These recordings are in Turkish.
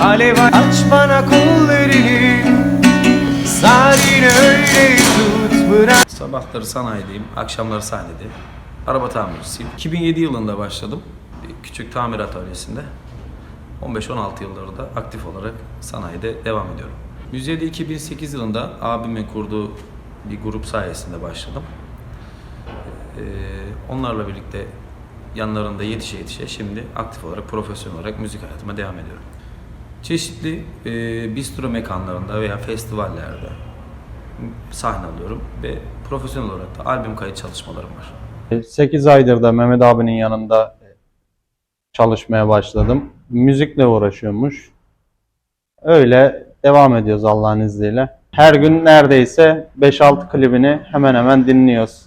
alev aç bana kollarını Sadin öyle tut bırak Sabahları sanayideyim, akşamları sahnede. Araba tamircisiyim. 2007 yılında başladım. Küçük tamir atölyesinde. 15-16 yılları da aktif olarak sanayide devam ediyorum. Müziğe de 2008 yılında abimin kurduğu bir grup sayesinde başladım. Ee, onlarla birlikte yanlarında yetişe yetişe şimdi aktif olarak, profesyonel olarak müzik hayatıma devam ediyorum. Çeşitli e, bistro mekanlarında veya festivallerde sahne alıyorum ve profesyonel olarak da albüm kayıt çalışmalarım var. 8 aydır da Mehmet abinin yanında çalışmaya başladım. Müzikle uğraşıyormuş. Öyle devam ediyoruz Allah'ın izniyle. Her gün neredeyse 5-6 klibini hemen hemen dinliyoruz.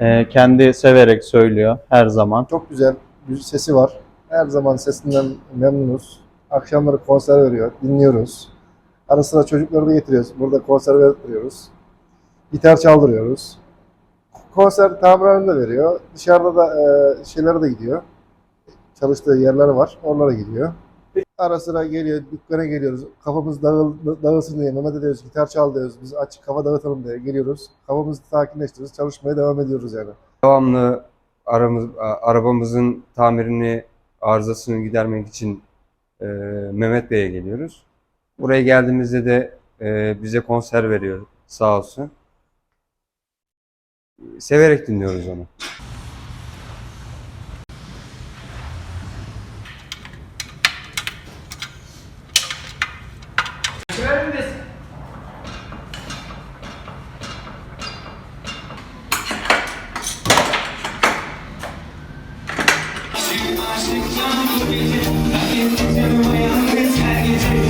Ee, kendi severek söylüyor her zaman. Çok güzel bir sesi var. Her zaman sesinden memnunuz. Akşamları konser veriyor, dinliyoruz. Ara sıra çocukları da getiriyoruz. Burada konser veriyoruz. Gitar çaldırıyoruz. Konser tamirhanede veriyor. Dışarıda da e, şeylere de gidiyor. Çalıştığı yerler var. Oralara gidiyor. Ara sıra geliyor, dükkana geliyoruz. Kafamız dağıl, dağılsın diye Mehmet'e diyoruz, gitar çal diyoruz. Biz açık kafa dağıtalım diye geliyoruz. Kafamızı sakinleştiriyoruz. Çalışmaya devam ediyoruz yani. Devamlı aramız, arabamızın tamirini, arızasını gidermek için e, Mehmet Bey'e geliyoruz. Buraya geldiğimizde de e, bize konser veriyor sağ olsun. Severek dinliyoruz onu. 마지막 식당을 위해 나의 인생을 향해 살기